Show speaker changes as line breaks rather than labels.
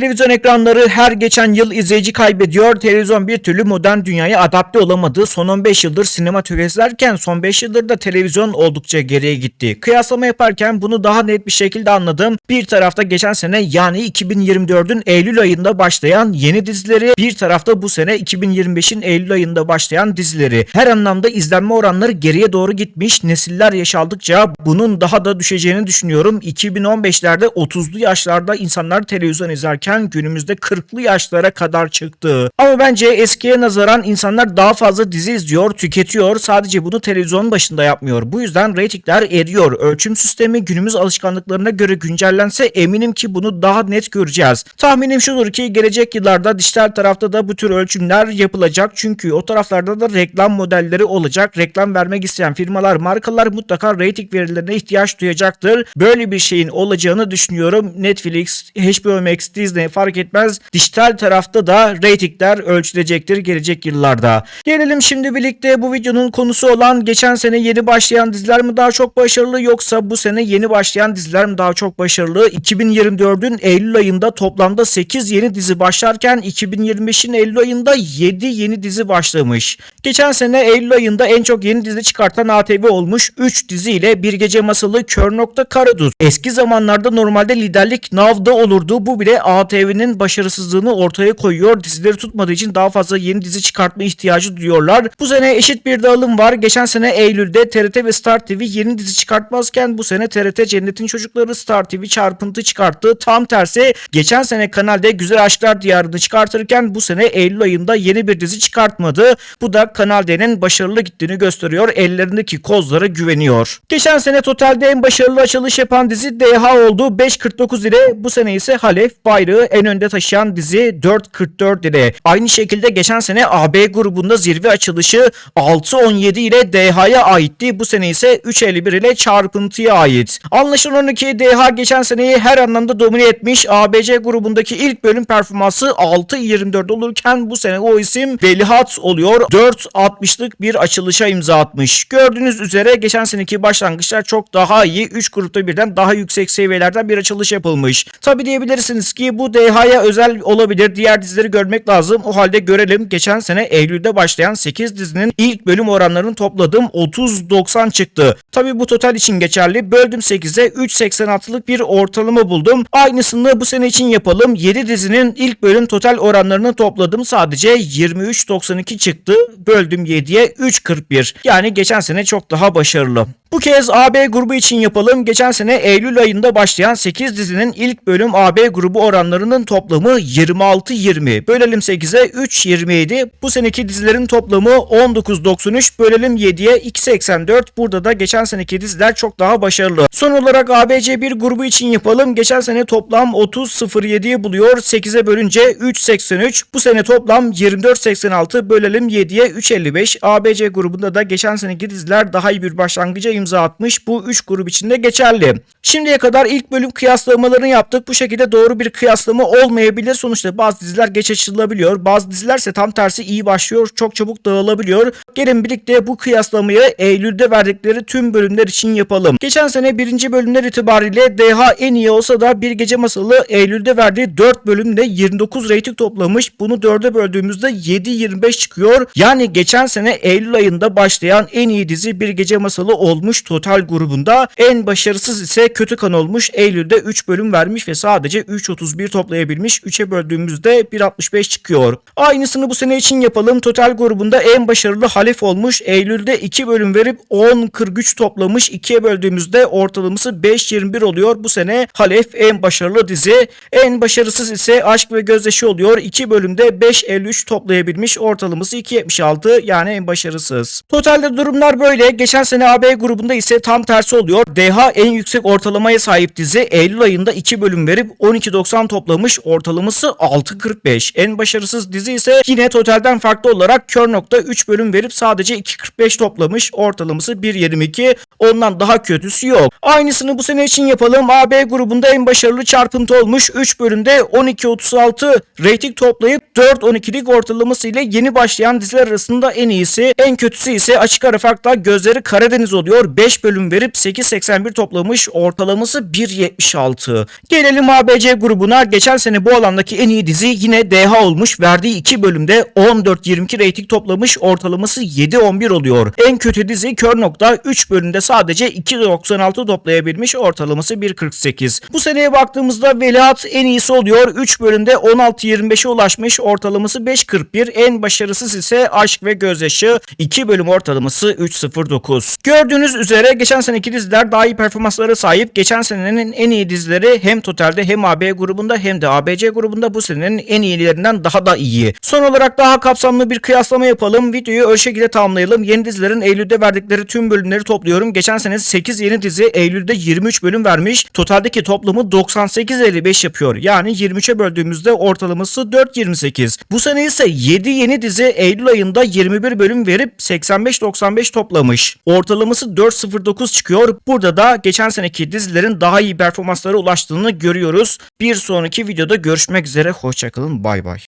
Televizyon ekranları her geçen yıl izleyici kaybediyor. Televizyon bir türlü modern dünyaya adapte olamadı. Son 15 yıldır sinema tökezlerken son 5 yıldır da televizyon oldukça geriye gitti. Kıyaslama yaparken bunu daha net bir şekilde anladım. Bir tarafta geçen sene yani 2024'ün Eylül ayında başlayan yeni dizileri, bir tarafta bu sene 2025'in Eylül ayında başlayan dizileri. Her anlamda izlenme oranları geriye doğru gitmiş. Nesiller yaşaldıkça bunun daha da düşeceğini düşünüyorum. 2015'lerde 30'lu yaşlarda insanlar televizyon izlerken günümüzde 40'lı yaşlara kadar çıktı. Ama bence eskiye nazaran insanlar daha fazla dizi izliyor, tüketiyor. Sadece bunu televizyon başında yapmıyor. Bu yüzden reytingler eriyor. Ölçüm sistemi günümüz alışkanlıklarına göre güncellense eminim ki bunu daha net göreceğiz. Tahminim şudur ki gelecek yıllarda dijital tarafta da bu tür ölçümler yapılacak. Çünkü o taraflarda da reklam modelleri olacak. Reklam vermek isteyen firmalar, markalar mutlaka reyting verilerine ihtiyaç duyacaktır. Böyle bir şeyin olacağını düşünüyorum. Netflix, HBO Max, Disney fark etmez. Dijital tarafta da reytingler ölçülecektir gelecek yıllarda. Gelelim şimdi birlikte bu videonun konusu olan geçen sene yeni başlayan diziler mi daha çok başarılı yoksa bu sene yeni başlayan diziler mi daha çok başarılı? 2024'ün Eylül ayında toplamda 8 yeni dizi başlarken 2025'in Eylül ayında 7 yeni dizi başlamış. Geçen sene Eylül ayında en çok yeni dizi çıkartan ATV olmuş 3 dizi ile Bir Gece Masalı, Kör Nokta Karadut. Eski zamanlarda normalde liderlik Nav'da olurdu. Bu bile ATV'nin başarısızlığını ortaya koyuyor. Dizileri tutmadığı için daha fazla yeni dizi çıkartma ihtiyacı duyuyorlar. Bu sene eşit bir dağılım var. Geçen sene Eylül'de TRT ve Star TV yeni dizi çıkartmazken bu sene TRT Cennetin Çocukları Star TV çarpıntı çıkarttı. Tam tersi geçen sene kanalde Güzel Aşklar Diyarı'nı çıkartırken bu sene Eylül ayında yeni bir dizi çıkartmadı. Bu da Kanal D'nin başarılı gittiğini gösteriyor. Ellerindeki kozlara güveniyor. Geçen sene totalde en başarılı açılış yapan dizi DH oldu. 5.49 ile bu sene ise Halef bayrağı en önde taşıyan dizi 4.44 ile. Aynı şekilde geçen sene AB grubunda zirve açılışı 6.17 ile DH'ya aitti. Bu sene ise 3.51 ile çarpıntıya ait. Anlaşılan ki DH geçen seneyi her anlamda domine etmiş. ABC grubundaki ilk bölüm performansı 6.24 olurken bu sene o isim Velihat oluyor. 4.60'lık bir açılışa imza atmış. Gördüğünüz üzere geçen seneki başlangıçlar çok daha iyi. 3 grupta birden daha yüksek seviyelerden bir açılış yapılmış. Tabi diyebilirsiniz ki bu DH'ya özel olabilir. Diğer dizileri görmek lazım. O halde görelim. Geçen sene Eylül'de başlayan 8 dizinin ilk bölüm oranlarını topladım. 30-90 çıktı. Tabi bu total için geçerli. Böldüm 8'e 3.86'lık bir ortalama buldum. Aynısını bu sene için yapalım. 7 dizinin ilk bölüm total oranlarını topladım. Sadece 23.92 çıktı. Böldüm 7'ye 3.41. Yani geçen sene çok daha başarılı. Bu kez AB grubu için yapalım. Geçen sene Eylül ayında başlayan 8 dizinin ilk bölüm AB grubu oranlarının toplamı 26-20. Bölelim 8'e 3-27. Bu seneki dizilerin toplamı 19-93. Bölelim 7'ye 2-84. Burada da geçen seneki diziler çok daha başarılı. Son olarak ABC bir grubu için yapalım. Geçen sene toplam 30-07'yi buluyor. 8'e bölünce 3-83. Bu sene toplam 24-86. Bölelim 7'ye 3-55. ABC grubunda da geçen seneki diziler daha iyi bir başlangıca imza atmış. Bu 3 grup içinde geçerli. Şimdiye kadar ilk bölüm kıyaslamalarını yaptık. Bu şekilde doğru bir kıyaslama olmayabilir. Sonuçta bazı diziler geç açılabiliyor. Bazı dizilerse tam tersi iyi başlıyor. Çok çabuk dağılabiliyor. Gelin birlikte bu kıyaslamayı Eylül'de verdikleri tüm bölümler için yapalım. Geçen sene birinci bölümler itibariyle DH en iyi olsa da Bir Gece Masalı Eylül'de verdiği 4 bölümde 29 reyting toplamış. Bunu 4'e böldüğümüzde 7-25 çıkıyor. Yani geçen sene Eylül ayında başlayan en iyi dizi Bir Gece Masalı olmuş total grubunda. En başarısız ise Kötü Kan olmuş. Eylül'de 3 bölüm vermiş ve sadece 3.31 toplayabilmiş. 3'e böldüğümüzde 1.65 çıkıyor. Aynısını bu sene için yapalım. Total grubunda en başarılı Halef olmuş. Eylül'de 2 bölüm verip 10.43 toplamış. 2'ye böldüğümüzde ortalaması 5.21 oluyor. Bu sene Halef en başarılı dizi. En başarısız ise Aşk ve Gözyaşı oluyor. 2 bölümde 5.53 toplayabilmiş. Ortalaması 2.76 yani en başarısız. Totalde durumlar böyle. Geçen sene AB grubunda ise tam tersi oluyor. DH en yüksek ortalamaya sahip dizi. Eylül ayında 2 bölüm verip 12.90 toplamış. Ortalaması 6.45. En başarısız dizi ise yine totalden farklı olarak Kör Nokta 3 bölüm verip sadece 2.45 toplamış. Ortalaması 1.22. Ondan daha kötüsü yok. Aynısını bu sene için yapalım. AB grubunda en başarılı çarpıntı olmuş. 3 bölümde 12.36 rating toplayıp 4.12'lik ortalaması ile yeni başlayan diziler arasında en iyisi. En kötüsü ise açık ara farkla Gözleri Karadeniz oluyor. 5 bölüm verip 8.81 toplamış. Ortalaması 1.76. Gelelim ABC grubuna. Geçen sene bu alandaki en iyi dizi yine DH olmuş. Verdiği 2 bölümde 14-22 reyting toplamış. Ortalaması 7-11 oluyor. En kötü dizi Kör Nokta 3 bölümde sadece 2.96 toplayabilmiş. Ortalaması 1.48. Bu seneye baktığımızda Veliaht en iyisi oluyor. 3 bölümde 16-25'e ulaşmış. Ortalaması 5.41. En başarısız ise Aşk ve Gözyaşı. 2 bölüm ortalaması 3.09. Gördüğünüz üzere geçen seneki diziler daha iyi performanslara sahip. Geçen senenin en iyi dizileri hem totalde hem AB grubunda hem de ABC grubunda bu senenin en iyilerinden daha da iyi. Son olarak daha kapsamlı bir kıyaslama yapalım. Videoyu o şekilde tamamlayalım. Yeni dizilerin Eylül'de verdikleri tüm bölümleri topluyorum. Geçen sene 8 yeni dizi Eylül'de 23 bölüm vermiş. Totaldeki toplamı 98.55 yapıyor. Yani 23'e böldüğümüzde ortalaması 4.28. Bu sene ise 7 yeni dizi Eylül ayında 21 bölüm verip 85-95 toplamış. Ortalaması 4.09 çıkıyor. Burada da geçen seneki dizilerin daha iyi performanslara ulaştığını görüyoruz. Bir sonraki videoda görüşmek üzere. Hoşçakalın. Bay bay.